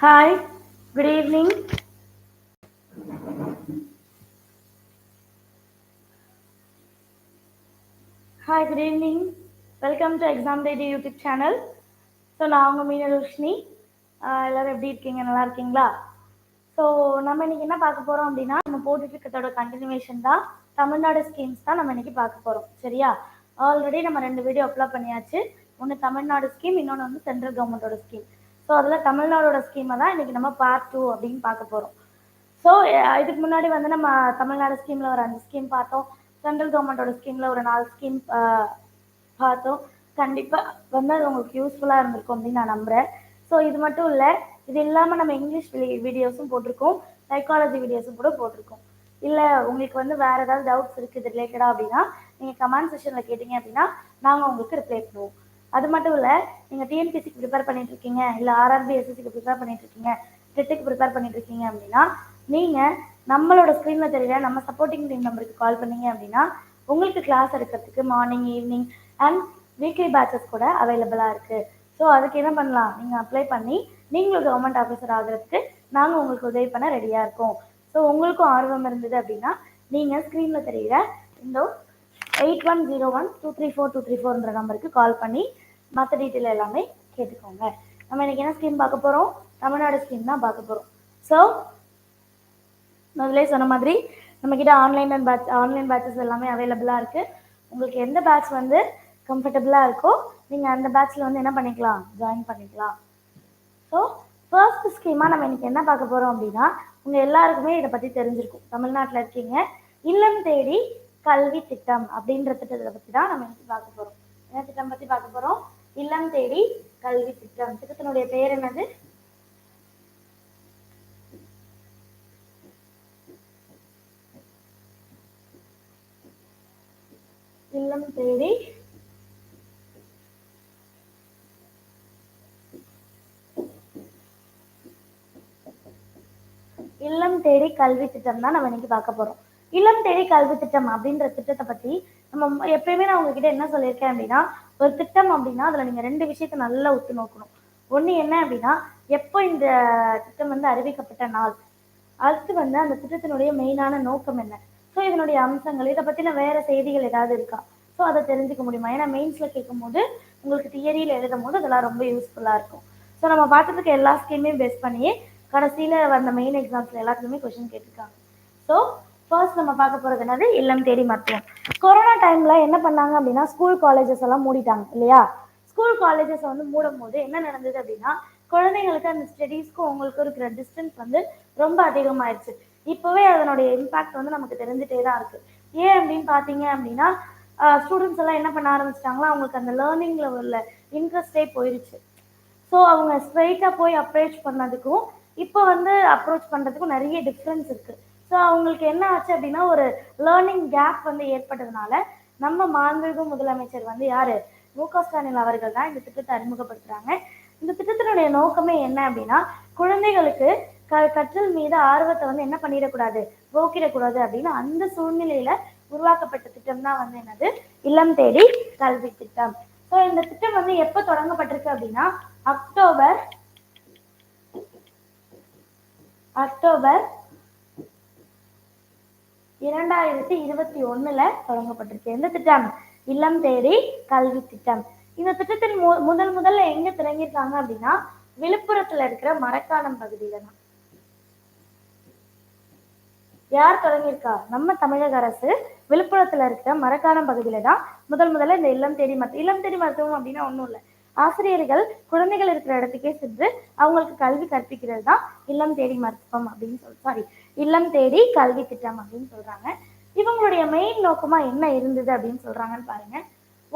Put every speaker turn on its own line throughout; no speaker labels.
hi good evening hi good evening welcome to exam daddy YouTube channel so நான் உங்கள் மீனரோஷினி எல்லோரும் எப்படி இருக்கீங்க நல்லா இருக்கீங்களா ஸோ நம்ம இன்னைக்கு என்ன பார்க்க போகிறோம் அப்படின்னா நம்ம போட்டுட்ருக்கத்தோட கண்டினியூஷன் தான் தமிழ்நாடு ஸ்கீம்ஸ் தான் நம்ம இன்றைக்கி பார்க்க போகிறோம் சரியா ஆல்ரெடி நம்ம ரெண்டு வீடியோ அப்ளை பண்ணியாச்சு ஒன்று தமிழ்நாடு ஸ்கீம் இன்னொன்று வந்து சென்ட்ரல் கவர்மெண்ட்டோட ஸ்கீம் ஸோ அதில் தமிழ்நாடோட ஸ்கீமை தான் இன்றைக்கி நம்ம பார்ட் டூ அப்படின்னு பார்க்க போகிறோம் ஸோ இதுக்கு முன்னாடி வந்து நம்ம தமிழ்நாடு ஸ்கீமில் ஒரு அஞ்சு ஸ்கீம் பார்த்தோம் சென்ட்ரல் கவர்மெண்ட்டோட ஸ்கீமில் ஒரு நாலு ஸ்கீம் பார்த்தோம் கண்டிப்பாக வந்து அது உங்களுக்கு யூஸ்ஃபுல்லாக இருந்திருக்கும் அப்படின்னு நான் நம்புகிறேன் ஸோ இது மட்டும் இல்லை இது இல்லாமல் நம்ம இங்கிலீஷ் வீடியோஸும் போட்டிருக்கோம் சைக்காலஜி வீடியோஸும் கூட போட்டிருக்கோம் இல்லை உங்களுக்கு வந்து வேறு ஏதாவது டவுட்ஸ் இருக்குது இது ரிலேட்டடாக அப்படின்னா நீங்கள் கமெண்ட் செஷனில் கேட்டிங்க அப்படின்னா நாங்கள் உங்களுக்கு ரிப்ளை பண்ணுவோம் அது மட்டும் இல்லை நீங்கள் டிஎன்பிஎஸ்சிக்கு ப்ரிப்பேர் பண்ணிட்டு இருக்கீங்க இல்லை ஆர்ஆர்பி எஸ்எஸ்சிக்கு ப்ரிப்பேர் பண்ணிட்டு இருக்கீங்க டெட்டுக்கு ப்ரிப்பேர் பண்ணிட்டு இருக்கீங்க அப்படின்னா நீங்கள் நம்மளோட ஸ்க்ரீனில் தெரியல நம்ம சப்போர்ட்டிங் டீம் நம்பருக்கு கால் பண்ணீங்க அப்படின்னா உங்களுக்கு கிளாஸ் எடுக்கிறதுக்கு morning evening and weekly batches கூட அவைலபிளாக இருக்குது ஸோ அதுக்கு என்ன பண்ணலாம் நீங்கள் அப்ளை பண்ணி நீங்களும் கவர்மெண்ட் ஆஃபீஸர் ஆகிறதுக்கு நாங்கள் உங்களுக்கு உதவி பண்ண ரெடியாக இருக்கோம் ஸோ உங்களுக்கும் ஆர்வம் இருந்தது அப்படின்னா நீங்கள் ஸ்க்ரீனில் தெரிகிற இந்த eight one zero one two three four two three ஃபோர்ன்ற நம்பருக்கு கால் பண்ணி மற்ற டீட்டெயில் எல்லாமே கேட்டுக்கோங்க நம்ம இன்றைக்கி என்ன ஸ்கீம் பார்க்க போகிறோம் தமிழ்நாடு ஸ்கீம் தான் பார்க்க போகிறோம் ஸோ முதலே சொன்ன மாதிரி நம்மக்கிட்ட online and batch online batches எல்லாமே அவைலபிளாக இருக்குது உங்களுக்கு எந்த பேட்ச் வந்து கம்ஃபர்டபுளாக இருக்கோ நீங்கள் அந்த பேட்சில் வந்து என்ன பண்ணிக்கலாம் ஜாயின் பண்ணிக்கலாம் ஸோ ஃபர்ஸ்ட் ஸ்கீமாக நம்ம இன்றைக்கி என்ன பார்க்க போகிறோம் அப்படின்னா உங்கள் எல்லாருக்குமே இதை பற்றி தெரிஞ்சிருக்கும் தமிழ்நாட்டில் இருக்கீங்க இல்லம் தேடி கல்வி திட்டம் அப்படின்ற திட்டத்தை பற்றி தான் நம்ம இன்றைக்கி பார்க்க போகிறோம் என்ன திட்டம் பற்றி பார்க்க போகிறோம் இல்லம் தேடி கல்வி திட்டம் திட்டத்தினுடைய பெயர் என்னது இல்லம் தேடி இல்லம் தேடி கல்வி திட்டம் தான் நம்ம இன்னைக்கு பார்க்க போறோம் இல்லம் தேடி கல்வி திட்டம் அப்படின்ற திட்டத்தை பத்தி நம்ம எப்பயுமே நான் உங்ககிட்ட என்ன சொல்லியிருக்கேன் அப்படின்னா ஒரு திட்டம் அப்படின்னா அதுல நீங்க ரெண்டு விஷயத்த நல்லா உத்து நோக்கணும் ஒண்ணு என்ன அப்படின்னா எப்போ இந்த திட்டம் வந்து அறிவிக்கப்பட்ட நாள் அடுத்து வந்து அந்த திட்டத்தினுடைய மெயினான நோக்கம் என்ன ஸோ இதனுடைய அம்சங்கள் இதை பத்தின வேற செய்திகள் ஏதாவது இருக்கா ஸோ அதை தெரிஞ்சுக்க முடியுமா ஏன்னா கேட்கும் கேட்கும்போது உங்களுக்கு தியரியில எழுதும் போது அதெல்லாம் ரொம்ப யூஸ்ஃபுல்லா இருக்கும் ஸோ நம்ம பார்த்துருக்க எல்லா ஸ்கீமையும் பேஸ் பண்ணி கடைசியில வந்த மெயின் எக்ஸாம்ஸ்ல எல்லாத்துலயுமே கொஷின் கேட்டிருக்காங்க ஸோ ஃபர்ஸ்ட் நம்ம பார்க்க போகிறது என்னது இல்லம் தேடி மருத்துவம் கொரோனா டைமில் என்ன பண்ணாங்க அப்படின்னா ஸ்கூல் காலேஜஸ் எல்லாம் மூடிட்டாங்க இல்லையா ஸ்கூல் காலேஜஸ் வந்து மூடும் போது என்ன நடந்தது அப்படின்னா குழந்தைங்களுக்கு அந்த ஸ்டடீஸ்க்கும் அவங்களுக்கும் இருக்கிற டிஸ்டன்ஸ் வந்து ரொம்ப அதிகமாயிருச்சு இப்போவே அதனுடைய இம்பாக்ட் வந்து நமக்கு தெரிஞ்சுட்டே தான் இருக்குது ஏன் அப்படின்னு பார்த்தீங்க அப்படின்னா ஸ்டூடெண்ட்ஸ் எல்லாம் என்ன பண்ண ஆரம்பிச்சிட்டாங்களோ அவங்களுக்கு அந்த லேர்னிங்கில் உள்ள இன்ட்ரெஸ்டே போயிருச்சு ஸோ அவங்க ஸ்ட்ரைட்டாக போய் அப்ரோச் பண்ணதுக்கும் இப்போ வந்து அப்ரோச் பண்ணுறதுக்கும் நிறைய டிஃப்ரென்ஸ் இருக்குது ஸோ அவங்களுக்கு என்ன ஆச்சு அப்படின்னா ஒரு லேர்னிங் கேப் வந்து ஏற்பட்டதுனால நம்ம மாண்புமிகு முதலமைச்சர் வந்து யார் மு க ஸ்டாலின் அவர்கள் தான் இந்த திட்டத்தை அறிமுகப்படுத்துகிறாங்க இந்த திட்டத்தினுடைய நோக்கமே என்ன அப்படின்னா குழந்தைகளுக்கு க கற்றல் மீது ஆர்வத்தை வந்து என்ன பண்ணிடக்கூடாது போக்கிடக்கூடாது அப்படின்னு அந்த சூழ்நிலையில உருவாக்கப்பட்ட திட்டம் தான் வந்து என்னது இல்லம் தேடி கல்வி திட்டம் ஸோ இந்த திட்டம் வந்து எப்போ தொடங்கப்பட்டிருக்கு அப்படின்னா அக்டோபர் அக்டோபர் இரண்டாயிரத்தி இருபத்தி ஒண்ணுல தொடங்கப்பட்டிருக்கு எந்த திட்டம் இல்லம் தேடி கல்வி திட்டம் இந்த திட்டத்தின் மு முதல் முதல்ல எங்க திறங்கிருக்காங்க அப்படின்னா விழுப்புரத்துல இருக்கிற மரக்காலம் பகுதியில தான் யார் தொடங்கியிருக்கா நம்ம தமிழக அரசு விழுப்புரத்துல இருக்கிற மரக்காலம் பகுதியில தான் முதல் முதல்ல இந்த இல்லம் தேடி மருத்துவம் இல்லம் தேடி மருத்துவம் அப்படின்னா ஒன்றும் இல்லை ஆசிரியர்கள் குழந்தைகள் இருக்கிற இடத்துக்கே சென்று அவங்களுக்கு கல்வி கற்பிக்கிறது தான் இல்லம் தேடி மருத்துவம் அப்படின்னு சொல்லி சாரி இல்லம் தேடி கல்வி திட்டம் அப்படின்னு சொல்றாங்க இவங்களுடைய மெயின் நோக்கமா என்ன இருந்தது அப்படின்னு சொல்றாங்கன்னு பாருங்க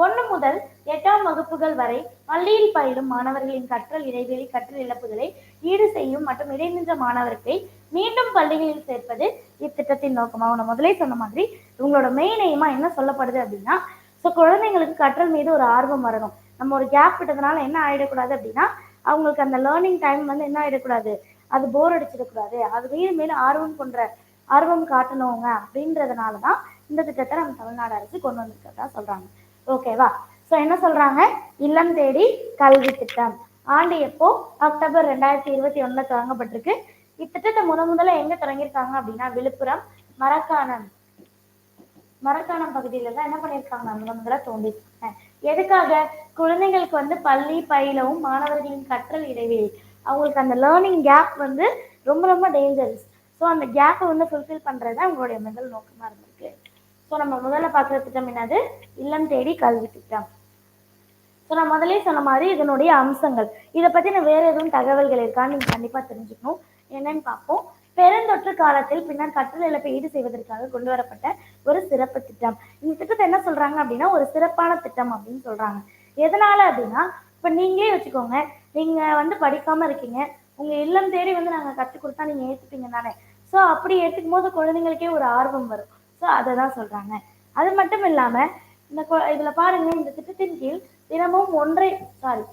ஒன்று முதல் எட்டாம் வகுப்புகள் வரை பள்ளியில் பயிலும் மாணவர்களின் கற்றல் இடைவெளி கற்றல் இழப்புகளை ஈடு செய்யும் மற்றும் இடைநின்ற மாணவர்களை மீண்டும் பள்ளிகளில் சேர்ப்பது இத்திட்டத்தின் நோக்கமாக நான் முதலே சொன்ன மாதிரி இவங்களோட மெயின் எய்மா என்ன சொல்லப்படுது அப்படின்னா ஸோ குழந்தைங்களுக்கு கற்றல் மீது ஒரு ஆர்வம் வரணும் நம்ம ஒரு கேப் விட்டதுனால என்ன ஆயிடக்கூடாது அப்படின்னா அவங்களுக்கு அந்த லேர்னிங் டைம் வந்து என்ன ஆயிடக்கூடாது அது போர் அடிச்சிடக்கூடாது அது மேலும் மேலும் ஆர்வம் கொன்ற ஆர்வம் காட்டணுங்க அப்படின்றதுனால தான் இந்த திட்டத்தை நம்ம தமிழ்நாடு அரசு கொண்டு வந்திருக்கிறதா சொல்கிறாங்க ஓகேவா ஸோ என்ன சொல்கிறாங்க இல்லம் தேடி கல்வி திட்டம் ஆண்டு எப்போ அக்டோபர் ரெண்டாயிரத்தி இருபத்தி ஒன்றில் தொடங்கப்பட்டிருக்கு இத்திட்டத்தை முத முதல்ல எங்கே தொடங்கியிருக்காங்க அப்படின்னா விழுப்புரம் மரக்காணம் மரக்காணம் பகுதியில தான் என்ன பண்ணியிருக்காங்க முத முதல்ல தோண்டியிருக்காங்க எதுக்காக குழந்தைங்களுக்கு வந்து பள்ளி பயிலவும் மாணவர்களின் கற்றல் இடைவெளி அவங்களுக்கு அந்த லேர்னிங் கேப் வந்து ரொம்ப ரொம்ப டேஞ்சரஸ் ஸோ அந்த கேப்பை வந்து ஃபுல்ஃபில் பண்ணுறது தான் உங்களுடைய முதல் நோக்கமாக இருந்திருக்கு ஸோ நம்ம முதல்ல பார்க்குற திட்டம் என்னது இல்லம் தேடி கல்வி திட்டம் ஸோ நான் முதலே சொன்ன மாதிரி இதனுடைய அம்சங்கள் இதை பற்றின வேறு எதுவும் தகவல்கள் இருக்கான்னு நீங்கள் கண்டிப்பாக தெரிஞ்சுக்கணும் என்னன்னு பார்ப்போம் பெருந்தொற்று காலத்தில் பின்னர் கற்றல் இழப்பை ஈடு செய்வதற்காக கொண்டு வரப்பட்ட ஒரு சிறப்பு திட்டம் இந்த திட்டத்தை என்ன சொல்கிறாங்க அப்படின்னா ஒரு சிறப்பான திட்டம் அப்படின்னு சொல்கிறாங்க எதனால் அப்படின்னா இப்போ நீங்களே வச்சுக்கோங்க நீங்கள் வந்து படிக்காமல் இருக்கீங்க உங்கள் இல்லம் தேடி வந்து நாங்கள் கற்றுக் கொடுத்தா நீங்கள் ஏற்றுப்பீங்க தானே ஸோ அப்படி ஏற்றுக்கும் போது குழந்தைங்களுக்கே ஒரு ஆர்வம் வரும் ஸோ அதை தான் சொல்கிறாங்க அது மட்டும் இல்லாமல் இந்த இதில் பாருங்கள் இந்த திட்டத்தின் கீழ் தினமும் ஒன்றை சாரி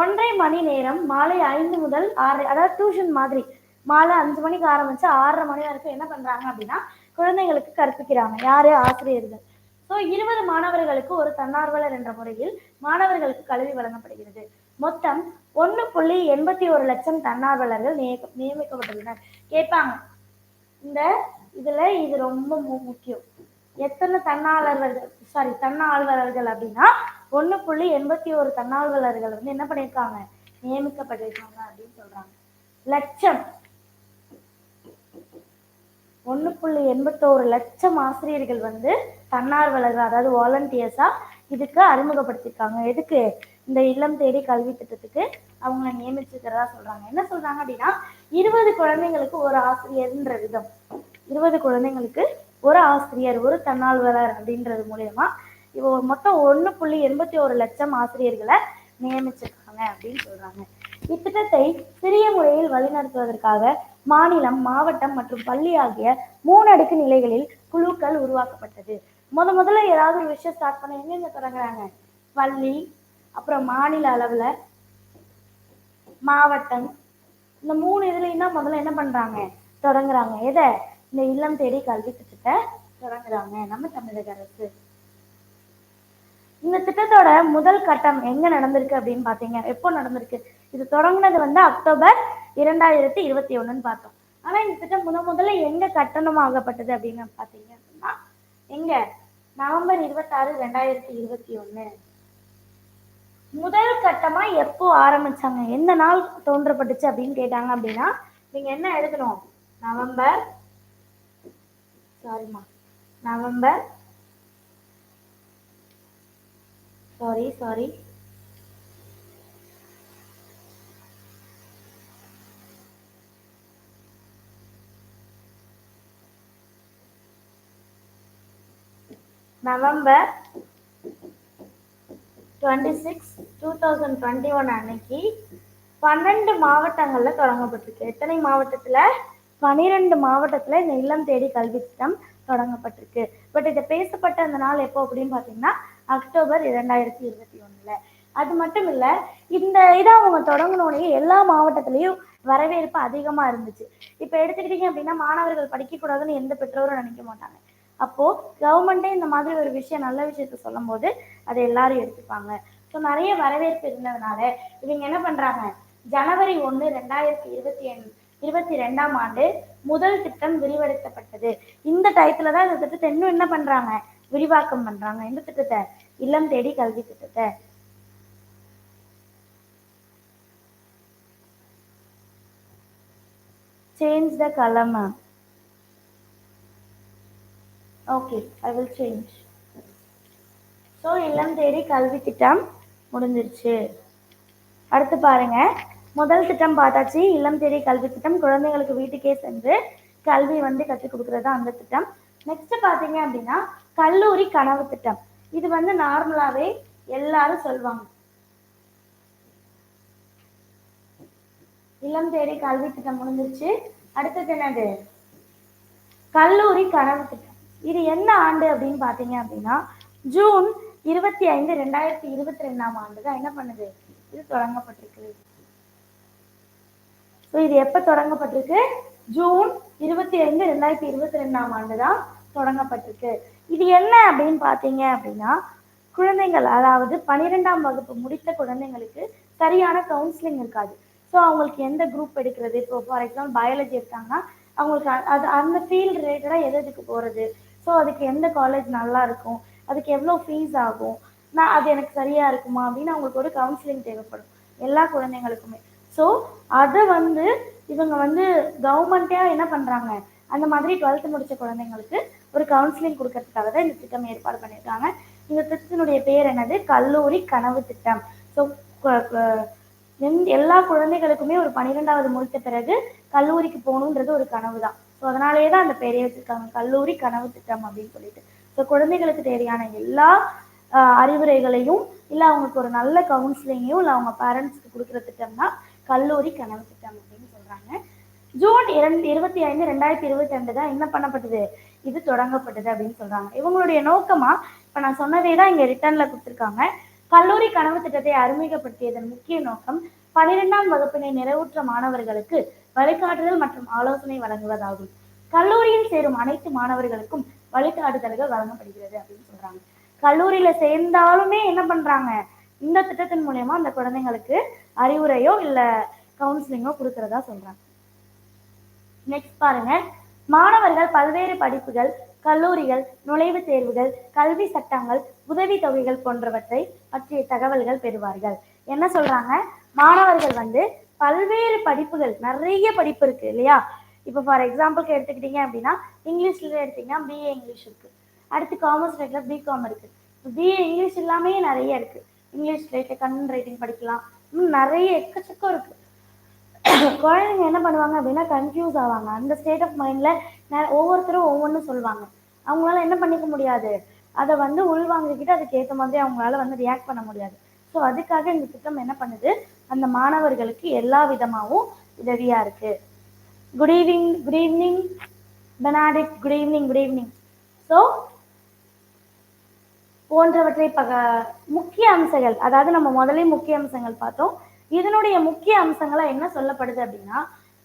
ஒன்றரை மணி நேரம் மாலை ஐந்து முதல் ஆறு அதாவது டியூஷன் மாதிரி மாலை அஞ்சு மணிக்கு ஆரம்பிச்சு ஆறரை மணி வரைக்கும் என்ன பண்ணுறாங்க அப்படின்னா குழந்தைங்களுக்கு கற்பிக்கிறாங்க யார் ஆசிரியர்கள் ஸோ இருபது மாணவர்களுக்கு ஒரு தன்னார்வலர் என்ற முறையில் மாணவர்களுக்கு கல்வி வழங்கப்படுகிறது மொத்தம் ஒன்று புள்ளி எண்பத்தி ஒரு லட்சம் தன்னார்வலர்கள் நியமிக்க நியமிக்கப்பட்டுள்ளனர் கேட்பாங்க இந்த இதில் இது ரொம்ப முக்கியம் எத்தனை தன்னாளர்கள் சாரி தன்னார்வலர்கள் அப்படின்னா ஒன்று புள்ளி எண்பத்தி ஒரு தன்னார்வலர்கள் வந்து என்ன பண்ணியிருக்காங்க நியமிக்கப்பட்டிருக்காங்க அப்படின்னு சொல்கிறாங்க லட்சம் ஒன்று புள்ளி எண்பத்தோரு லட்சம் ஆசிரியர்கள் வந்து தன்னார்வலர்கள் அதாவது வாலண்டியர்ஸாக இதுக்கு அறிமுகப்படுத்தியிருக்காங்க எதுக்கு இந்த இல்லம் தேடி கல்வி திட்டத்துக்கு அவங்கள நியமிச்சுக்கிறதா சொல்றாங்க என்ன சொல்றாங்க அப்படின்னா இருபது குழந்தைங்களுக்கு ஒரு ஆசிரியர்ன்ற விதம் இருபது குழந்தைங்களுக்கு ஒரு ஆசிரியர் ஒரு தன்னால்வலர் அப்படின்றது மூலயமா இப்போ மொத்தம் ஒன்று புள்ளி எண்பத்தி ஒரு லட்சம் ஆசிரியர்களை நியமிச்சிருக்காங்க அப்படின்னு சொல்றாங்க இத்திட்டத்தை சிறிய முறையில் வழிநடத்துவதற்காக மாநிலம் மாவட்டம் மற்றும் பள்ளி ஆகிய மூணு அடுக்கு நிலைகளில் குழுக்கள் உருவாக்கப்பட்டது முத முதல்ல ஏதாவது ஒரு விஷயம் ஸ்டார்ட் பண்ண எங்கெங்க தொடங்குறாங்க பள்ளி அப்புறம் மாநில அளவில் மாவட்டம் இந்த மூணு இதுலையும் தான் முதல்ல என்ன பண்ணுறாங்க தொடங்குறாங்க எதை இந்த இல்லம் தேடி கல்வி திட்டத்தை தொடங்குறாங்க நம்ம தமிழக அரசு இந்த திட்டத்தோட முதல் கட்டம் எங்க நடந்திருக்கு அப்படின்னு பாத்தீங்க எப்போ நடந்திருக்கு இது தொடங்கினது வந்து அக்டோபர் இரண்டாயிரத்தி இருபத்தி ஒண்ணுன்னு பார்த்தோம் ஆனா இந்த திட்டம் முத முதல்ல எங்க கட்டணம் ஆகப்பட்டது அப்படின்னு பாத்தீங்க அப்படின்னா எங்க நவம்பர் இருபத்தாறு ரெண்டாயிரத்தி இருபத்தி ஒண்ணு முதல் கட்டமா எப்போ ஆரம்பிச்சாங்க எந்த நாள் தோன்றப்பட்டுச்சு அப்படின்னு கேட்டாங்க அப்படின்னா நீங்க என்ன எழுதணும் நவம்பர் சாரிம்மா November sorry sorry November twenty six two thousand twenty one அன்னைக்கு பன்னெண்டு மாவட்டங்களில் தொடங்கப்பட்டிருக்கு எத்தனை மாவட்டத்தில் பனிரெண்டு மாவட்டத்தில் இந்த இல்லம் தேடி கல்வி திட்டம் தொடங்கப்பட்டிருக்கு பட் இதை பேசப்பட்ட அந்த நாள் எப்போ அப்படின்னு பார்த்தீங்கன்னா அக்டோபர் இரண்டாயிரத்தி இருபத்தி ஒன்றில் அது மட்டும் இல்லை இந்த இதை அவங்க தொடங்கினோடனே எல்லா மாவட்டத்திலையும் வரவேற்பு அதிகமாக இருந்துச்சு இப்போ எடுத்துக்கிட்டிங்க அப்படின்னா மாணவர்கள் படிக்கக்கூடாதுன்னு எந்த பெற்றோரும் நினைக்க மாட்டாங்க அப்போது கவர்மெண்ட்டே இந்த மாதிரி ஒரு விஷயம் நல்ல விஷயத்த சொல்லும் போது அதை எல்லாரும் எடுத்துப்பாங்க ஸோ நிறைய வரவேற்பு இருந்ததுனால இவங்க என்ன பண்ணுறாங்க ஜனவரி ஒன்று ரெண்டாயிரத்தி இருபத்தி இருபத்தி ரெண்டாம் ஆண்டு முதல் திட்டம் விரிவடைத்தப்பட்டது இந்த டயத்துல தான் இந்த திட்டத்தை இன்னும் என்ன பண்றாங்க விரிவாக்கம் பண்றாங்க இந்த திட்டத்தை இல்லம் தேடி கல்வி திட்டத்தை சேஞ்ச் த கலமா okay I will change so இல்லம் தேடி கல்வி திட்டம் முடிஞ்சிருச்சு அடுத்து பாருங்க முதல் திட்டம் பார்த்தாச்சு இல்லம் தேடி கல்வி திட்டம் குழந்தைங்களுக்கு வீட்டுக்கே சென்று கல்வி வந்து கற்றுக் கொடுக்குறது அந்த திட்டம் நெக்ஸ்ட் பார்த்தீங்க அப்படின்னா கல்லூரி கனவு திட்டம் இது வந்து நார்மலாகவே எல்லாரும் சொல்லுவாங்க இளம் தேடி கல்வி திட்டம் முடிஞ்சிருச்சு அடுத்தது என்னது கல்லூரி கனவு திட்டம் இது என்ன ஆண்டு அப்படின்னு பார்த்தீங்க அப்படின்னா ஜூன் இருபத்தி ஐந்து ரெண்டாயிரத்தி இருபத்தி ரெண்டாம் ஆண்டு தான் என்ன பண்ணுது இது தொடங்கப்பட்டிருக்கு இது எப்போ தொடங்கப்பட்டிருக்கு ஜூன் இருபத்தி ஐந்து ரெண்டாயிரத்தி இருபத்தி ரெண்டாம் ஆண்டு தான் தொடங்கப்பட்டிருக்கு இது என்ன அப்படின்னு பார்த்தீங்க அப்படின்னா குழந்தைகள் அதாவது பனிரெண்டாம் வகுப்பு முடித்த குழந்தைங்களுக்கு சரியான கவுன்சிலிங் இருக்காது ஸோ அவங்களுக்கு எந்த குரூப் எடுக்கிறது இப்போ ஃபார் எக்ஸாம்பிள் பயாலஜி எடுத்தாங்கன்னா அவங்களுக்கு அது அந்த ஃபீல்ட் ரிலேட்டடாக எது எதுக்கு போகிறது ஸோ அதுக்கு எந்த காலேஜ் நல்லா இருக்கும் அதுக்கு எவ்வளோ ஃபீஸ் ஆகும் நான் அது எனக்கு சரியாக இருக்குமா அப்படின்னு அவங்களுக்கு ஒரு கவுன்சிலிங் தேவைப்படும் எல்லா குழந்தைங்களுக்குமே ஸோ அதை வந்து இவங்க வந்து கவர்மெண்ட்டே என்ன பண்ணுறாங்க அந்த மாதிரி டுவெல்த்து முடித்த குழந்தைங்களுக்கு ஒரு கவுன்சிலிங் கொடுக்கறதுக்காக தான் இந்த திட்டம் ஏற்பாடு பண்ணியிருக்காங்க இந்த திட்டத்தினுடைய பேர் என்னது கல்லூரி கனவு திட்டம் ஸோ எல்லா குழந்தைகளுக்குமே ஒரு பன்னிரெண்டாவது முடித்த பிறகு கல்லூரிக்கு போகணுன்றது ஒரு கனவு தான் ஸோ அதனாலேயே தான் அந்த பேரே வச்சுருக்காங்க கல்லூரி கனவு திட்டம் அப்படின்னு சொல்லிட்டு ஸோ குழந்தைகளுக்கு தேவையான எல்லா அறிவுரைகளையும் இல்லை அவங்களுக்கு ஒரு நல்ல கவுன்சிலிங்கையும் இல்லை அவங்க பேரண்ட்ஸ்க்கு கொடுக்குற திட்டம் தான் கல்லூரி கனவு திட்டம் அப்படின்னு சொல்கிறாங்க ஜூன் இரண்டு இருபத்தி ஐந்து ரெண்டாயிரத்தி இருபத்தி ரெண்டு தான் என்ன பண்ணப்பட்டது இது தொடங்கப்பட்டது அப்படின்னு சொல்கிறாங்க இவங்களுடைய நோக்கமாக இப்போ நான் சொன்னதே தான் இங்கே ரிட்டர்னில் கொடுத்துருக்காங்க கல்லூரி கனவு திட்டத்தை அறிமுகப்படுத்தியதன் முக்கிய நோக்கம் பனிரெண்டாம் வகுப்பினை நிறைவுற்ற மாணவர்களுக்கு வழிகாட்டுதல் மற்றும் ஆலோசனை வழங்குவதாகும் கல்லூரியில் சேரும் அனைத்து மாணவர்களுக்கும் வழிகாட்டுதல்கள் வழங்கப்படுகிறது அப்படின்னு சொல்றாங்க கல்லூரியில சேர்ந்தாலுமே என்ன பண்றாங்க இந்த திட்டத்தின் மூலயமா அந்த குழந்தைங்களுக்கு அறிவுரையோ இல்ல கவுன்சிலிங்கோ கொடுக்கறதா சொல்றாங்க நெக்ஸ்ட் பாருங்க மாணவர்கள் பல்வேறு படிப்புகள் கல்லூரிகள் நுழைவுத் தேர்வுகள் கல்வி சட்டங்கள் உதவி தொகைகள் போன்றவற்றை பற்றிய தகவல்கள் பெறுவார்கள் என்ன சொல்றாங்க மாணவர்கள் வந்து பல்வேறு படிப்புகள் நிறைய படிப்பு இருக்கு இல்லையா இப்போ ஃபார் எக்ஸாம்பிளுக்கு எடுத்துக்கிட்டீங்க அப்படின்னா இங்கிலீஷில் எடுத்திங்கன்னா பிஏ இங்கிலீஷ் இருக்குது அடுத்து காமர்ஸ் ரைட்டில் பிகாம் இருக்குது பிஏ இங்கிலீஷ் எல்லாமே நிறைய இருக்குது இங்கிலீஷ் ரைட்டில் கண்ணன் ரைட்டிங் படிக்கலாம் இன்னும் நிறைய எக்கச்சக்கம் இருக்குது குழந்தைங்க என்ன பண்ணுவாங்க அப்படின்னா கன்ஃபியூஸ் ஆவாங்க அந்த ஸ்டேட் ஆஃப் மைண்டில் ஒவ்வொருத்தரும் ஒவ்வொன்றும் சொல்லுவாங்க அவங்களால என்ன பண்ணிக்க முடியாது அதை வந்து உள்வாங்கிக்கிட்டு அதுக்கேற்ற மாதிரி அவங்களால வந்து ரியாக்ட் பண்ண முடியாது ஸோ அதுக்காக இந்த திட்டம் என்ன பண்ணுது அந்த மாணவர்களுக்கு எல்லா விதமாகவும் உதவியாக இருக்குது good evening good evening Benedict good evening good evening so போன்றவற்றை பக முக்கிய அம்சங்கள் அதாவது நம்ம முதலே முக்கிய அம்சங்கள் பார்த்தோம் இதனுடைய முக்கிய அம்சங்களாக என்ன சொல்லப்படுது அப்படின்னா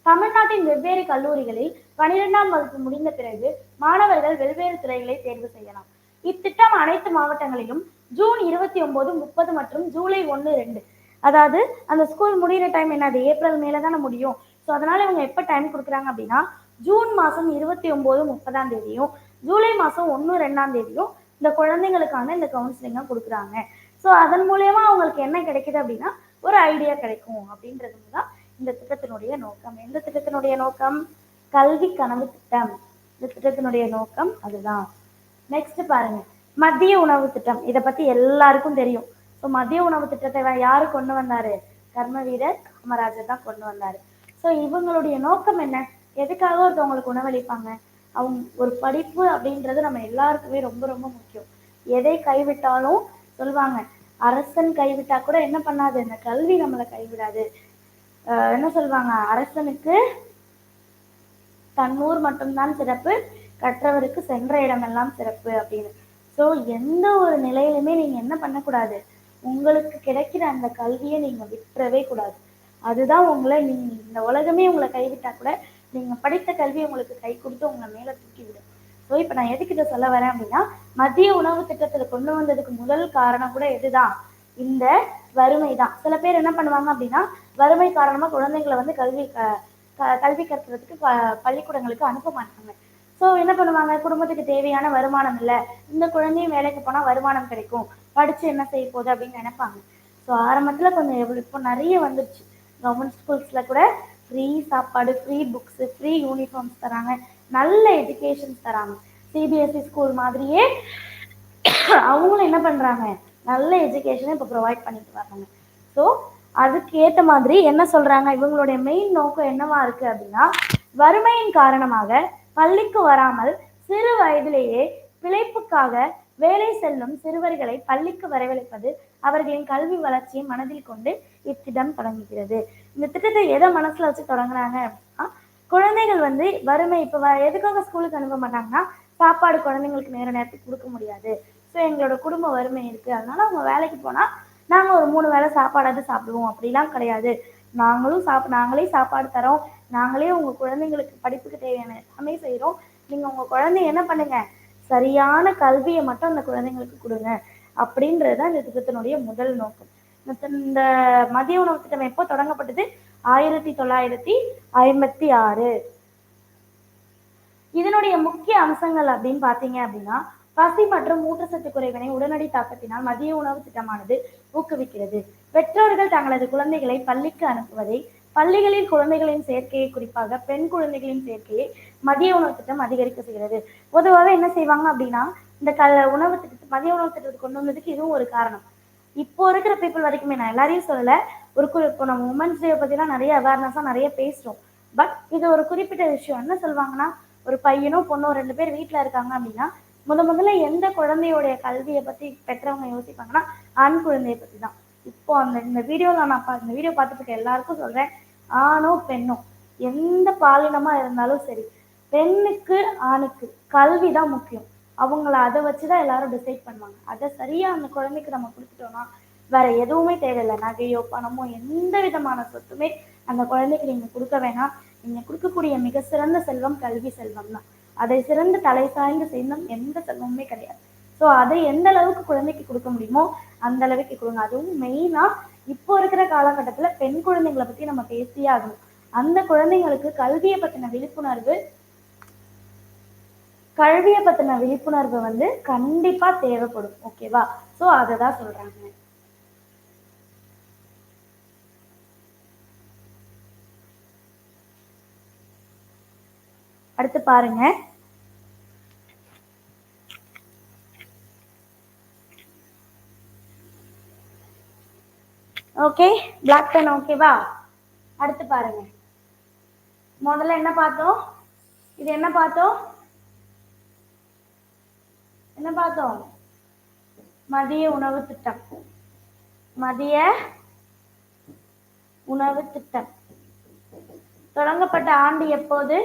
தமிழ்நாட்டின் வெவ்வேறு கல்லூரிகளில் பனிரெண்டாம் வகுப்பு முடிந்த பிறகு மாணவர்கள் வெவ்வேறு துறைகளை தேர்வு செய்யலாம் இத்திட்டம் அனைத்து மாவட்டங்களிலும் ஜூன் இருபத்தி ஒன்பது முப்பது மற்றும் ஜூலை ஒன்று ரெண்டு அதாவது அந்த ஸ்கூல் முடிகிற டைம் என்னது ஏப்ரல் மேலே தானே முடியும் ஸோ அதனால் இவங்க எப்போ டைம் கொடுக்குறாங்க அப்படின்னா ஜூன் மாதம் இருபத்தி ஒம்பது முப்பதாம் தேதியும் ஜூலை மாதம் ஒன்று ரெண்டாம் தேதியும் இந்த குழந்தைங்களுக்கான இந்த கவுன்சிலிங்கை கொடுக்குறாங்க ஸோ அதன் மூலயமா அவங்களுக்கு என்ன கிடைக்குது அப்படின்னா ஒரு ஐடியா கிடைக்கும் அப்படின்றது தான் இந்த திட்டத்தினுடைய நோக்கம் எந்த திட்டத்தினுடைய நோக்கம் கல்வி கனவு திட்டம் இந்த திட்டத்தினுடைய நோக்கம் அதுதான் நெக்ஸ்ட் பாருங்க மதிய உணவு திட்டம் இதை பத்தி எல்லாருக்கும் தெரியும் ஸோ மதிய உணவு திட்டத்தை யாரு கொண்டு வந்தாரு கர்ம வீரர் காமராஜர் தான் கொண்டு வந்தாரு ஸோ இவங்களுடைய நோக்கம் என்ன எதுக்காக ஒருத்தவங்களுக்கு உணவளிப்பாங்க அவங்க ஒரு படிப்பு அப்படின்றது நம்ம எல்லாருக்குமே ரொம்ப ரொம்ப முக்கியம் எதை கைவிட்டாலும் சொல்லுவாங்க அரசன் கைவிட்டா கூட என்ன பண்ணாது இந்த கல்வி நம்மளை கைவிடாது என்ன சொல்லுவாங்க அரசனுக்கு தன்னூர் மட்டும்தான் சிறப்பு கற்றவருக்கு சென்ற இடம் எல்லாம் சிறப்பு அப்படின்னு ஸோ எந்த ஒரு நிலையிலுமே நீங்க என்ன பண்ணக்கூடாது உங்களுக்கு கிடைக்கிற அந்த கல்வியை நீங்க விட்டுறவே கூடாது அதுதான் உங்களை நீங்கள் இந்த உலகமே உங்களை கைவிட்டா கூட நீங்கள் படித்த கல்வி உங்களுக்கு கை கொடுத்து உங்களை மேலே தூக்கி விடும் ஸோ இப்போ நான் எதுக்கு இதை சொல்ல வரேன் அப்படின்னா மதிய உணவு திட்டத்தில் கொண்டு வந்ததுக்கு முதல் காரணம் கூட எதுதான் இந்த வறுமை தான் சில பேர் என்ன பண்ணுவாங்க அப்படின்னா வறுமை காரணமா குழந்தைங்களை வந்து கல்வி கல்வி கற்கிறதுக்கு பள்ளிக்கூடங்களுக்கு அனுப்ப மாட்டாங்க ஸோ என்ன பண்ணுவாங்க குடும்பத்துக்கு தேவையான வருமானம் இல்லை இந்த குழந்தையும் வேலைக்கு போனால் வருமானம் கிடைக்கும் படிச்சு என்ன செய்ய போகுது அப்படின்னு நினைப்பாங்க ஸோ ஆரம்பத்தில் கொஞ்சம் எவ்வளோ இப்போ நிறைய வந்துருச்சு கவர்மெண்ட் ஸ்கூல்ஸில் கூட ஃப்ரீ சாப்பாடு ஃப்ரீ புக்ஸு ஃப்ரீ யூனிஃபார்ம்ஸ் தராங்க நல்ல எஜுகேஷன்ஸ் தராங்க சிபிஎஸ்சி ஸ்கூல் e மாதிரியே அவங்களும் என்ன பண்ணுறாங்க நல்ல எஜுகேஷனை இப்போ ப்ரொவைட் பண்ணிட்டு வராங்க ஸோ அதுக்கு ஏற்ற மாதிரி என்ன சொல்கிறாங்க இவங்களுடைய மெயின் நோக்கம் என்னவா இருக்குது அப்படின்னா வறுமையின் காரணமாக பள்ளிக்கு வராமல் சிறு வயதிலேயே பிழைப்புக்காக வேலை செல்லும் சிறுவர்களை பள்ளிக்கு வரவழைப்பது அவர்களின் கல்வி வளர்ச்சியை மனதில் கொண்டு இத்திட்டம் தொடங்குகிறது இந்த திட்டத்தை எதை மனசுல வச்சு தொடங்குறாங்க அப்படின்னா குழந்தைகள் வந்து வறுமை இப்ப எதுக்காக ஸ்கூலுக்கு அனுப்ப மாட்டாங்கன்னா சாப்பாடு குழந்தைங்களுக்கு நேர நேரத்துக்கு கொடுக்க முடியாது ஸோ எங்களோட குடும்ப வறுமை இருக்கு அதனால அவங்க வேலைக்கு போனா நாங்க ஒரு மூணு வேளை சாப்பாடாவது சாப்பிடுவோம் அப்படிலாம் கிடையாது நாங்களும் சாப் நாங்களே சாப்பாடு தரோம் நாங்களே உங்க குழந்தைங்களுக்கு படிப்புக்கு தேவையான எல்லாமே செய்யறோம் நீங்க உங்க குழந்தைய என்ன பண்ணுங்க சரியான கல்வியை மட்டும் அந்த குழந்தைங்களுக்கு கொடுங்க அப்படின்றது தான் இந்த திட்டத்தினுடைய முதல் நோக்கம் இந்த மதிய உணவு திட்டம் எப்போ தொடங்கப்பட்டது ஆயிரத்தி தொள்ளாயிரத்தி ஐம்பத்தி ஆறு இதனுடைய முக்கிய அம்சங்கள் அப்படின்னு பார்த்தீங்க அப்படின்னா பசி மற்றும் ஊட்டச்சத்து குறைவினை உடனடி தாக்கத்தினால் மதிய உணவு திட்டமானது ஊக்குவிக்கிறது பெற்றோர்கள் தங்களது குழந்தைகளை பள்ளிக்கு அனுப்புவதை பள்ளிகளில் குழந்தைகளின் சேர்க்கையை குறிப்பாக பெண் குழந்தைகளின் சேர்க்கையை மதிய உணவு திட்டம் அதிகரிக்க செய்கிறது பொதுவாக என்ன செய்வாங்க அப்படின்னா இந்த க உணவு திட்டத்தை மதிய உணவு திட்டத்தை கொண்டு வந்ததுக்கு இதுவும் ஒரு காரணம் இப்போ இருக்கிற பீப்புள் வரைக்குமே நான் எல்லாரையும் சொல்லலை ஒரு குறி இப்போ நம்ம உமன்ஸ் டே பற்றிலாம் நிறைய அவேர்னஸாக நிறைய பேசுகிறோம் பட் இது ஒரு குறிப்பிட்ட விஷயம் என்ன சொல்லுவாங்கன்னா ஒரு பையனோ பொண்ணோ ரெண்டு பேர் வீட்டில் இருக்காங்க அப்படின்னா முத முதல்ல எந்த குழந்தையோடைய கல்வியை பற்றி பெற்றவங்க யோசிப்பாங்கன்னா ஆண் குழந்தையை பற்றி தான் இப்போ அந்த இந்த வீடியோவில் நான் பா இந்த வீடியோ பார்த்துட்டு எல்லாருக்கும் சொல்கிறேன் ஆணோ பெண்ணோ எந்த பாலினமாக இருந்தாலும் சரி பெண்ணுக்கு ஆணுக்கு கல்வி தான் முக்கியம் அவங்கள அதை வச்சு தான் எல்லாரும் டிசைட் பண்ணுவாங்க அதை சரியாக அந்த குழந்தைக்கு நம்ம கொடுத்துட்டோம்னா வேற எதுவுமே தேவையில்லை நகையோ பணமோ எந்த விதமான சொத்துமே அந்த குழந்தைக்கு நீங்க கொடுக்க வேணாம் நீங்கள் கொடுக்கக்கூடிய மிக சிறந்த செல்வம் கல்வி செல்வம் தான் அதை சிறந்த தலை சாய்ந்த செல்வம் எந்த செல்வமுமே கிடையாது ஸோ அதை எந்த அளவுக்கு குழந்தைக்கு கொடுக்க முடியுமோ அந்த அளவுக்கு கொடுங்க அதுவும் மெயினாக இப்போ இருக்கிற காலகட்டத்தில் பெண் குழந்தைங்களை பற்றி நம்ம பேசியே ஆகணும் அந்த குழந்தைங்களுக்கு கல்வியை பற்றின விழிப்புணர்வு கல்வியை பத்தின விழிப்புணர்வு வந்து கண்டிப்பா தேவைப்படும் ஓகேவா சோ அதை தான் அடுத்து பாருங்க ஓகே பிளாக் பென் ஓகேவா அடுத்து பாருங்க முதல்ல என்ன பார்த்தோம் இது என்ன பார்த்தோம் என்ன பார்த்தோம் மதிய உணவு திட்டம் மதிய உணவு திட்டம் தொடங்கப்பட்ட ஆண்டு எப்போது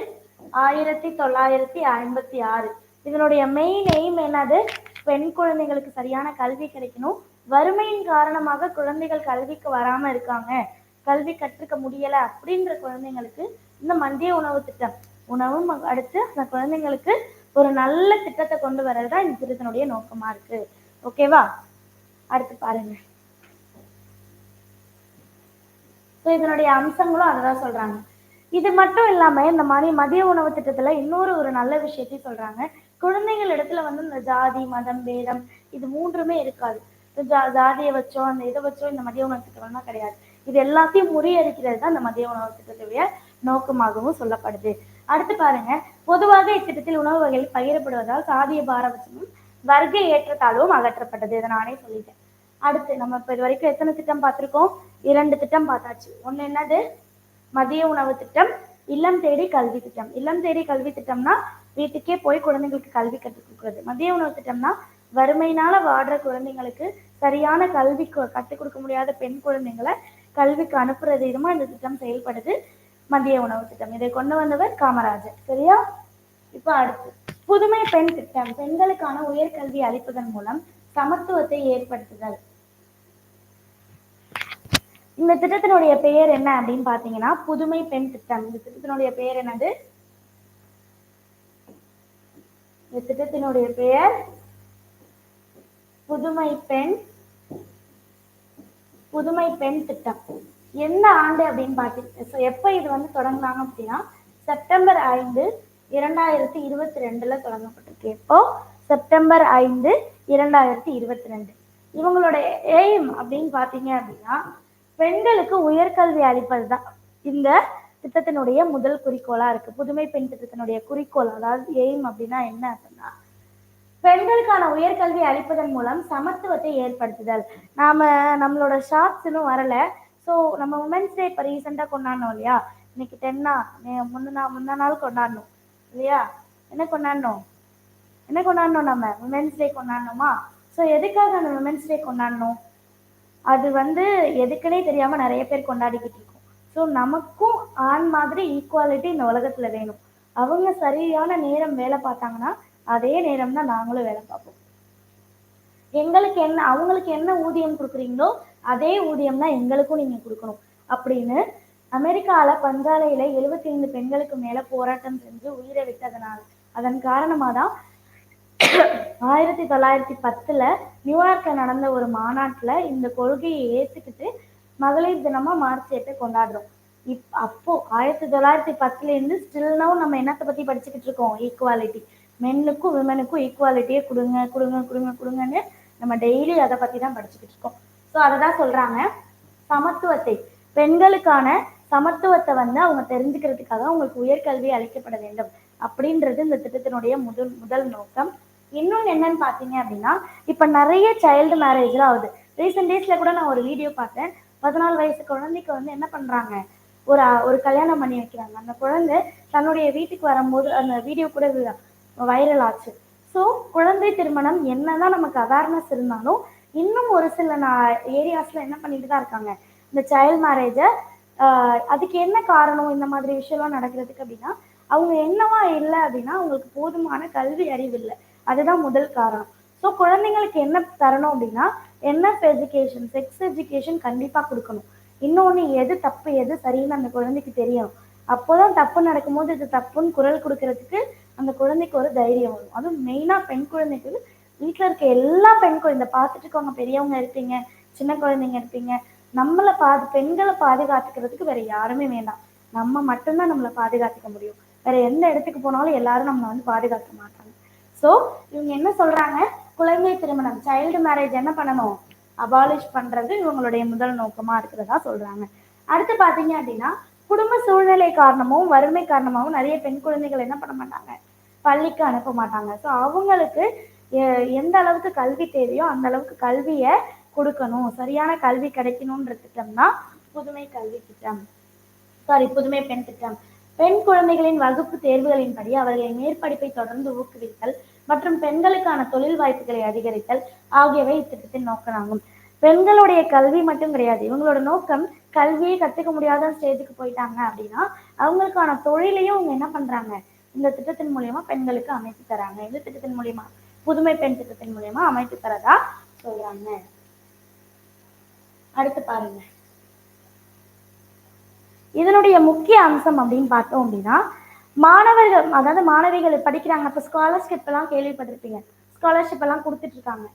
ஆயிரத்தி தொள்ளாயிரத்தி ஐம்பத்தி ஆறு இதனுடைய மெயின் எய்ம் என்னது பெண் குழந்தைகளுக்கு சரியான கல்வி கிடைக்கணும் வறுமையின் காரணமாக குழந்தைகள் கல்விக்கு வராம இருக்காங்க கல்வி கற்றுக்க முடியல அப்படின்ற குழந்தைங்களுக்கு இந்த மதிய உணவு திட்டம் உணவும் அடுத்து அந்த குழந்தைங்களுக்கு ஒரு நல்ல திட்டத்தை கொண்டு வர்றது தான் இந்த திருத்தனுடைய நோக்கமா இருக்கு ஓகேவா அடுத்து பாருங்க ஸோ இதனுடைய அம்சங்களும் அதை தான் சொல்றாங்க இது மட்டும் இல்லாம இந்த மாதிரி மதிய உணவு திட்டத்துல இன்னொரு ஒரு நல்ல விஷயத்தையும் சொல்றாங்க குழந்தைகள் இடத்துல வந்து இந்த ஜாதி மதம் வேதம் இது மூன்றுமே இருக்காது ஜா ஜாதியை வச்சோ அந்த இதை வச்சோ இந்த மதிய உணவு திட்டம்லாம் கிடையாது இது எல்லாத்தையும் முறியடிக்கிறது தான் இந்த மதிய உணவு திட்டத்துடைய நோக்கமாகவும் சொல்லப்படுது அடுத்து பாருங்க பொதுவாக இத்திட்டத்தில் உணவு வகைகள் பகிரப்படுவதால் சாதிய பாரபட்சமும் வர்க்க ஏற்றத்தாழ்வும் அகற்றப்பட்டது இதை நானே சொல்லிட்டேன் அடுத்து நம்ம இப்போ இது வரைக்கும் எத்தனை திட்டம் பார்த்துருக்கோம் இரண்டு திட்டம் பார்த்தாச்சு ஒன்று என்னது மதிய உணவு திட்டம் இல்லம் தேடி கல்வி திட்டம் இல்லம் தேடி கல்வி திட்டம்னா வீட்டுக்கே போய் குழந்தைங்களுக்கு கல்வி கற்றுக் கொடுக்குறது மதிய உணவு திட்டம்னா வறுமையினால வாடுற குழந்தைங்களுக்கு சரியான கல்வி கற்றுக் கொடுக்க முடியாத பெண் குழந்தைங்களை கல்விக்கு அனுப்புறது இதுமா இந்த திட்டம் செயல்படுது மதிய உணவு திட்டம் இதை கொண்டு வந்தவர் காமராஜர் சரியா இப்போ அடுத்து புதுமை பெண் திட்டம் பெண்களுக்கான உயர்கல்வி அளிப்பதன் மூலம் சமத்துவத்தை ஏற்படுத்துதல் இந்த திட்டத்தினுடைய பெயர் என்ன அப்படின்னு பாத்தீங்கன்னா புதுமை பெண் திட்டம் இந்த திட்டத்தினுடைய பெயர் என்னது இந்த திட்டத்தினுடைய பெயர் புதுமை பெண் புதுமை பெண் திட்டம் எந்த ஆண்டு அப்படின்னு பார்த்து ஸோ எப்போ இது வந்து தொடங்கினாங்க அப்படின்னா செப்டம்பர் ஐந்து இரண்டாயிரத்தி இருபத்தி ரெண்டுல தொடங்கப்பட்டிருக்கு எப்போ செப்டம்பர் ஐந்து இரண்டாயிரத்தி இருபத்தி ரெண்டு இவங்களோட எய்ம் அப்படின்னு பார்த்தீங்க அப்படின்னா பெண்களுக்கு உயர்கல்வி அளிப்பது தான் இந்த திட்டத்தினுடைய முதல் குறிக்கோளா இருக்கு புதுமை பெண் திட்டத்தினுடைய குறிக்கோள் அதாவது எய்ம் அப்படின்னா என்ன அப்படின்னா பெண்களுக்கான உயர்கல்வி அளிப்பதன் மூலம் சமத்துவத்தை ஏற்படுத்துதல் நாம நம்மளோட இன்னும் வரல ஸோ நம்ம உமன்ஸ் டே இப்போ ரீசெண்டாக கொண்டாடணும் இல்லையா இன்னைக்கு டென்னா முந்தினா முந்தா நாள் கொண்டாடணும் இல்லையா என்ன கொண்டாடணும் என்ன கொண்டாடணும் நம்ம உமன்ஸ் டே கொண்டாடணுமா ஸோ எதுக்காக அந்த உமன்ஸ் டே கொண்டாடணும் அது வந்து எதுக்குன்னே தெரியாமல் நிறைய பேர் கொண்டாடிக்கிட்டு இருக்கோம் ஸோ நமக்கும் ஆண் மாதிரி ஈக்குவாலிட்டி இந்த உலகத்தில் வேணும் அவங்க சரியான நேரம் வேலை பார்த்தாங்கன்னா அதே நேரம் தான் நாங்களும் வேலை பார்ப்போம் எங்களுக்கு என்ன அவங்களுக்கு என்ன ஊதியம் கொடுக்குறீங்களோ அதே ஊதியம் தான் எங்களுக்கும் நீங்கள் கொடுக்கணும் அப்படின்னு அமெரிக்காவில் பஞ்சாலையில் எழுபத்தி ஐந்து பெண்களுக்கு மேலே போராட்டம் செஞ்சு உயிரை விட்டதனால் அதன் காரணமாக தான் ஆயிரத்தி தொள்ளாயிரத்தி பத்தில் நியூயார்க்கில் நடந்த ஒரு மாநாட்டில் இந்த கொள்கையை ஏற்றுக்கிட்டு மகளிர் தினமாக மார்ச் எட்டை கொண்டாடுறோம் இப் அப்போ ஆயிரத்தி தொள்ளாயிரத்தி பத்துலேருந்து இருந்து நோ நம்ம என்னத்தை பற்றி படிச்சுக்கிட்டு இருக்கோம் ஈக்குவாலிட்டி மென்னுக்கும் விமனுக்கும் ஈக்குவாலிட்டியே கொடுங்க கொடுங்க கொடுங்க கொடுங்கன்னு நம்ம டெய்லி அதை பற்றி தான் படிச்சுக்கிட்டு இருக்கோம் ஸோ அதை தான் சொல்கிறாங்க சமத்துவத்தை பெண்களுக்கான சமத்துவத்தை வந்து அவங்க தெரிஞ்சுக்கிறதுக்காக அவங்களுக்கு உயர்கல்வி அளிக்கப்பட வேண்டும் அப்படின்றது இந்த திட்டத்தினுடைய முதல் முதல் நோக்கம் இன்னொன்று என்னன்னு பார்த்தீங்க அப்படின்னா இப்போ நிறைய சைல்டு மேரேஜ்லாம் ஆகுது ரீசெண்ட் டேஸில் கூட நான் ஒரு வீடியோ பார்த்தேன் பதினாலு வயசு குழந்தைக்கு வந்து என்ன பண்ணுறாங்க ஒரு ஒரு கல்யாணம் பண்ணி வைக்கிறாங்க அந்த குழந்தை தன்னுடைய வீட்டுக்கு வரும்போது அந்த வீடியோ கூட வைரல் ஆச்சு ஸோ குழந்தை திருமணம் என்னதான் நமக்கு அவேர்னஸ் இருந்தாலும் இன்னும் ஒரு சில ஏரியாஸ்ல என்ன பண்ணிட்டு தான் இருக்காங்க இந்த சைல்ட் ஆஹ் அதுக்கு என்ன காரணம் இந்த மாதிரி விஷயம்லாம் நடக்கிறதுக்கு அப்படின்னா அவங்க என்னவா இல்லை அப்படின்னா அவங்களுக்கு போதுமான கல்வி அறிவு இல்லை அதுதான் முதல் காரணம் ஸோ குழந்தைங்களுக்கு என்ன தரணும் அப்படின்னா என்எஃப் எஜுகேஷன் செக்ஸ் எஜுகேஷன் கண்டிப்பாக கொடுக்கணும் இன்னொன்று எது தப்பு எது சரின்னு அந்த குழந்தைக்கு தெரியும் அப்போதான் தப்பு நடக்கும்போது இது தப்புன்னு குரல் கொடுக்கறதுக்கு அந்த குழந்தைக்கு ஒரு தைரியம் வரும் அதுவும் மெயினாக பெண் குழந்தைக்கு வீட்டில் இருக்க எல்லா பெண் குழந்தை பார்த்துட்டு இருக்கவங்க பெரியவங்க இருப்பீங்க சின்ன குழந்தைங்க இருப்பீங்க நம்மளை பாது பெண்களை பாதுகாத்துக்கிறதுக்கு வேற யாருமே வேண்டாம் நம்ம மட்டும்தான் நம்மளை பாதுகாத்துக்க முடியும் வேற எந்த இடத்துக்கு போனாலும் எல்லாரும் நம்மளை வந்து பாதுகாக்க மாட்டாங்க ஸோ இவங்க என்ன சொல்றாங்க குழந்தை திருமணம் சைல்டு மேரேஜ் என்ன பண்ணணும் அபாலிஷ் பண்றது இவங்களுடைய முதல் நோக்கமா இருக்கிறதா சொல்றாங்க அடுத்து பாத்தீங்க அப்படின்னா குடும்ப சூழ்நிலை காரணமும் வறுமை காரணமாகவும் நிறைய பெண் குழந்தைகள் என்ன பண்ண மாட்டாங்க பள்ளிக்கு அனுப்ப மாட்டாங்க ஸோ அவங்களுக்கு எந்த அளவுக்கு கல்வி தேவையோ அந்த அளவுக்கு கல்வியை கொடுக்கணும் சரியான கல்வி கிடைக்கணுன்ற திட்டம் தான் புதுமை கல்வி திட்டம் சாரி புதுமை பெண் திட்டம் பெண் குழந்தைகளின் வகுப்பு தேர்வுகளின்படி அவர்களின் மேற்படிப்பை தொடர்ந்து ஊக்குவித்தல் மற்றும் பெண்களுக்கான தொழில் வாய்ப்புகளை அதிகரித்தல் ஆகியவை இத்திட்டத்தின் நோக்கமாகும் பெண்களுடைய கல்வி மட்டும் கிடையாது இவங்களோட நோக்கம் கல்வியை கத்துக்க முடியாத ஸ்டேஜுக்கு போயிட்டாங்க அப்படின்னா அவங்களுக்கான தொழிலையும் அவங்க என்ன பண்றாங்க இந்த திட்டத்தின் மூலியமா பெண்களுக்கு அமைத்து தராங்க இந்த திட்டத்தின் மூலியமா புதுமை பெண் திட்டத்தின் மூலயமா அமைத்து தரதா சொல்றாங்க அடுத்து பாருங்க இதனுடைய முக்கிய அம்சம் அப்படின்னு பார்த்தோம் அப்படின்னா மாணவர்கள் அதாவது மாணவிகள் படிக்கிறாங்க அப்ப ஸ்காலர்ஷிப் எல்லாம் கேள்விப்பட்டிருப்பீங்க ஸ்காலர்ஷிப் எல்லாம் கொடுத்துட்டு இருக்காங்க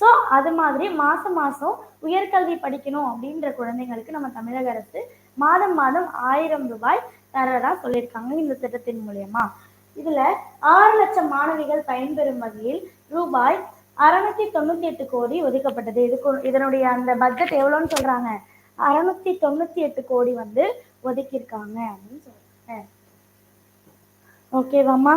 ஸோ அது மாதிரி மாசம் மாசம் உயர்கல்வி படிக்கணும் அப்படின்ற குழந்தைங்களுக்கு நம்ம தமிழக அரசு மாதம் மாதம் ஆயிரம் ரூபாய் தரதா சொல்லியிருக்காங்க இந்த திட்டத்தின் மூலயமா இதுல ஆறு லட்சம் மாணவிகள் பயன்பெறும் வகையில் ரூபாய் அறுநூத்தி தொண்ணூத்தி எட்டு கோடி ஒதுக்கப்பட்டது இதுக்கு இதனுடைய அந்த பட்ஜெட் எவ்வளோன்னு சொல்றாங்க அறுநூத்தி தொண்ணூத்தி எட்டு கோடி வந்து ஒதுக்கியிருக்காங்க அப்படின்னு சொல்றாங்க ஓகேவாம்மா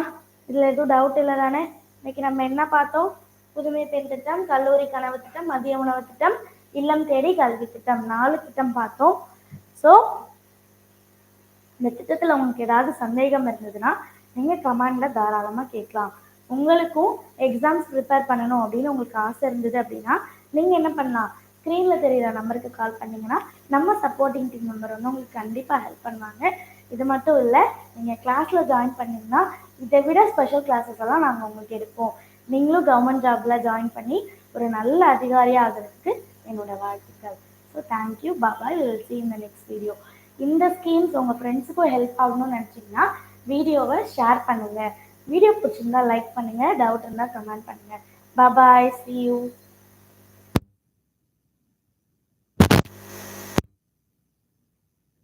இதுல எதுவும் டவுட் இல்லை தானே இன்னைக்கு நம்ம என்ன பார்த்தோம் புதுமை பெண் திட்டம் கல்லூரி கனவு திட்டம் மதிய உணவு திட்டம் இல்லம் தேடி கல்வி திட்டம் நாலு திட்டம் பார்த்தோம் ஸோ இந்த திட்டத்தில் உங்களுக்கு ஏதாவது சந்தேகம் இருந்ததுன்னா நீங்கள் கமெண்டில் தாராளமாக கேட்கலாம் உங்களுக்கும் எக்ஸாம்ஸ் ப்ரிப்பேர் பண்ணணும் அப்படின்னு உங்களுக்கு ஆசை இருந்தது அப்படின்னா நீங்கள் என்ன பண்ணலாம் ஸ்க்ரீனில் தெரியுற நம்பருக்கு கால் பண்ணிங்கன்னா நம்ம சப்போர்ட்டிங் டீம் மெம்பர் வந்து உங்களுக்கு கண்டிப்பாக ஹெல்ப் பண்ணுவாங்க இது மட்டும் இல்லை நீங்கள் கிளாஸில் ஜாயின் பண்ணிங்கன்னா இதை விட ஸ்பெஷல் கிளாஸஸ் எல்லாம் நாங்கள் உங்களுக்கு எடுப்போம் நீங்களும் கவர்மெண்ட் ஜாப்ல ஜாயின் பண்ணி ஒரு நல்ல அதிகாரியாக ஆகிறதுக்கு என்னோட வாழ்த்துக்கள் so thank you bye bye will see இந்த நெக்ஸ்ட் வீடியோ இந்த ஸ்கீம்ஸ் உங்கள் ஃப்ரெண்ட்ஸுக்கும் ஹெல்ப் ஆகணும்னு நினச்சிங்கன்னா வீடியோவை ஷேர் பண்ணுங்கள் வீடியோ பிடிச்சிருந்தா லைக் பண்ணுங்க டவுட் இருந்தால் கமெண்ட் பண்ணுங்க பபாய் சி யூ